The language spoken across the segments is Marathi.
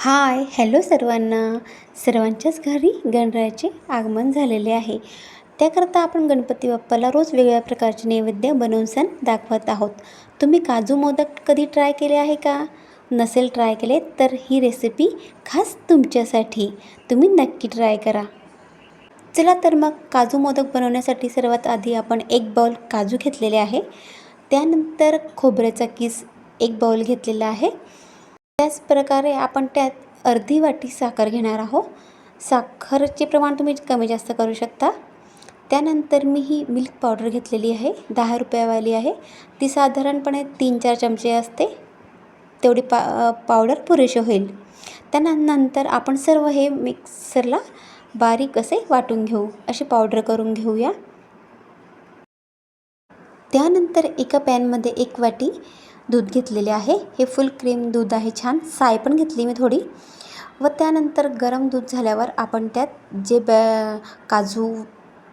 हाय हॅलो सर्वांना. सर्वांच्याच घरी गणरायाचे आगमन झालेले आहे. त्याकरता आपण गणपती बाप्पाला रोज वेगवेगळ्या प्रकारचे नैवेद्य बनवून सण दाखवत आहोत. तुम्ही काजू मोदक कधी ट्राय केले आहे का? नसेल ट्राय केले तर ही रेसिपी खास तुमच्यासाठी. तुम्ही नक्की ट्राय करा. चला तर मग काजू मोदक बनवण्यासाठी सर्वात आधी आपण एक बाउल काजू घेतलेले आहे. त्यानंतर खोबऱ्याचा किस एक बाउल घेतलेला आहे. त्याचप्रकारे आपण त्यात अर्धी वाटी साखर घेणार आहोत. साखरचे प्रमाण तुम्ही कमी जास्त करू शकता. त्यानंतर मी ही मिल्क पावडर घेतलेली आहे. दहा रुपयावाली आहे. ती साधारणपणे तीन चार चमचे असते. तेवढी पा पावडर पुरेशी होईल. त्यानंतर आपण सर्व हे मिक्सरला बारीक असे वाटून घेऊ. अशी पावडर करून घेऊया. त्यानंतर एका पॅनमध्ये एक वाटी दूध घेतलेले आहे. हे फुल क्रीम दूध आहे छान. साय पण घेतली मी थोडी. व त्यानंतर गरम दूध झाल्यावर आपण त्यात जे ब काजू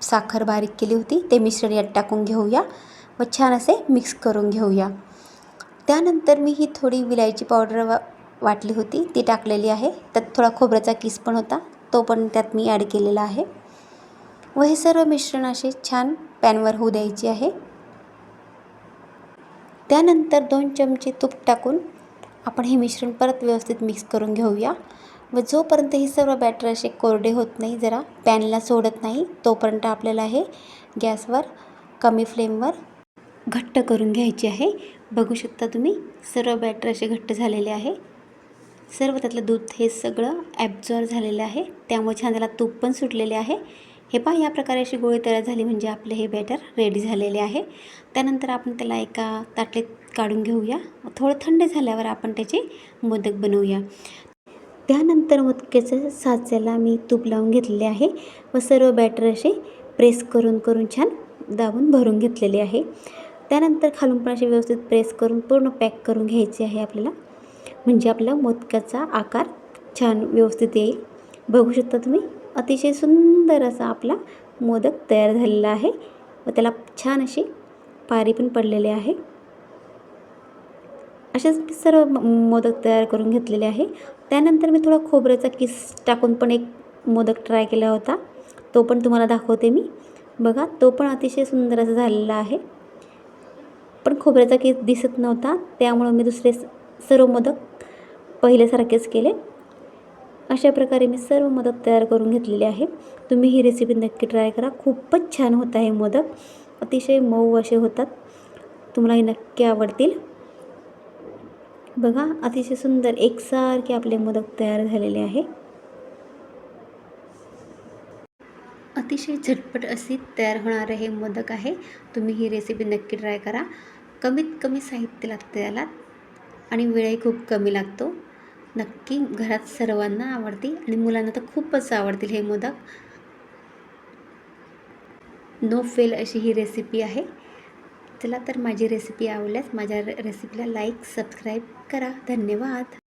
साखर बारीक केली होती ते मिश्रण यात टाकून घेऊया व छान असे मिक्स करून घेऊया. त्यानंतर मी ही थोडी विलायची पावडर वा वाटली होती ती टाकलेली आहे. त्यात थोडा खोबऱ्याचा किस पण होता तो पण त्यात मी ॲड केलेला आहे. व हे सर्व मिश्रण असे छान पॅनवर होऊ द्यायचे आहे. त्यानंतर दोन चमचे तूप टाकून आपण हे मिश्रण परत व्यवस्थित मिक्स करून घेऊया. व जोपर्यंत हे सर्व बॅटर असे कोरडे होत नाही जरा पॅनला सोडत नाही तोपर्यंत आपल्याला हे गॅसवर कमी फ्लेमवर घट्ट करून घ्यायचे आहे. बघू शकता तुम्ही सर्व बॅटर असे घट्ट झालेले आहे. सर्व त्यातलं दूध हे सगळं ॲब्झॉर्व झालेलं आहे. त्यामुळे छान त्याला तूप पण सुटलेले आहे. हे पहा या प्रकारे अशी गोळी तयार झाली म्हणजे आपले हे बॅटर रेडी झालेले आहे. त्यानंतर आपण त्याला एका ताटलीत काढून घेऊया. थोडं थंड झाल्यावर आपण त्याचे मोदक बनवूया. त्यानंतर मोदकेचं साच्याला मी तूप लावून घेतलेले आहे व सर्व बॅटर असे प्रेस करून करून छान दाबून भरून घेतलेले आहे. त्यानंतर खालून पण असे व्यवस्थित प्रेस करून पूर्ण पॅक करून घ्यायचे आहे आपल्याला. म्हणजे आपला मोदकाचा आकार छान व्यवस्थित येईल. बघू शकता तुम्ही? अतिशय सुंदर असा आपला मोदक तयार झालेला आहे व त्याला छान अशी पारी पण पडलेली आहे. असेच सर्व मोदक तयार करून घेतलेले आहे. त्यानंतर मी थोडा खोबऱ्याचा किस टाकून पण एक मोदक ट्राय केला होता. तो पण तुम्हाला दाखवते मी. बघा तो पण अतिशय सुंदर असा झालेला आहे. पण खोबऱ्याचा किस दिसत नव्हता. त्यामुळं मी दुसरे सर्व मोदक पहिल्यासारखेच केले. अशा प्रकारे मी सर्व मोदक तयार करून घेतलेले आहे. तुम्ही ही रेसिपी नक्की ट्राय करा. खूपच छान होत आहे मोदक अतिशय मऊ असे होतात. तुम्हालाही नक्की आवडतील. बघा अतिशय सुंदर एकसारखे आपले मोदक तयार झालेले आहे. अतिशय झटपट असे तयार होणारे हे मोदक आहे. तुम्ही ही रेसिपी नक्की ट्राय करा. कमीत कमी साहित्य लागते त्याला आणि वेळही खूप कमी लागतो. नक्की घरात सर्वांना आवडतील आणि मुलांना तर खूपच आवडतील हे मोदक. नो फेल अशी ही रेसिपी आहे. चला तर माझी रेसिपी आवडल्यास माझ्या रेसिपीला लाईक सबस्क्राईब करा. धन्यवाद.